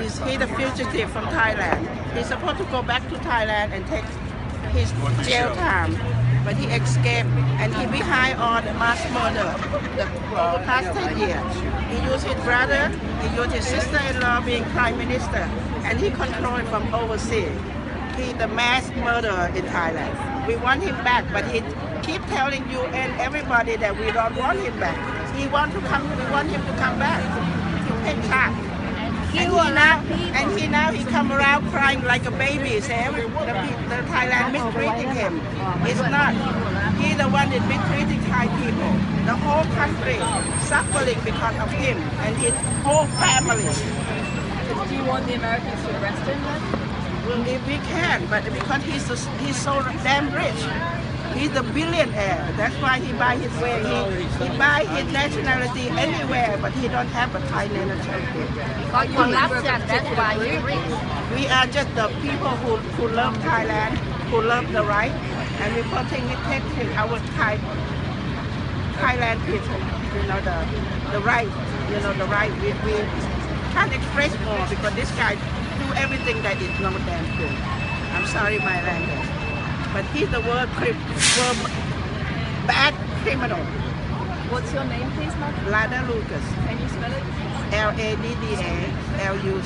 He's he the fugitive from Thailand. He's supposed to go back to Thailand and take his jail time, but he escaped and he behind on mass murder the past 10 years. He used his brother, he used his sister-in-law being prime minister, and he controlled from overseas. He the mass murderer in Thailand. We want him back, but he keep telling you and everybody that we don't want him back. He want to come. We want him to come back. And he now, and he now he come around crying like a baby, saying the, pe- the Thailand mistreating him. It's not. He the one that mistreating Thai people. The whole country suffering because of him and his whole family. Do you want the Americans to arrest him then? Well, if we can, but because he's he's so damn rich. He's a billionaire. That's why he buy his way. He, he buy his nationality anywhere, but he don't have a Thai nationality. You of a particular group? We are just the people who, who love Thailand, who love the right, and we protect protecting our Thai Thailand people. You know the the right. You know the right. We, we can't express more because this guy do everything that is not damn good. I'm sorry my language, but he's the world, world bad criminal. What's your name, please, Mark? Lada Lucas, Can you spell it? L A D D A L U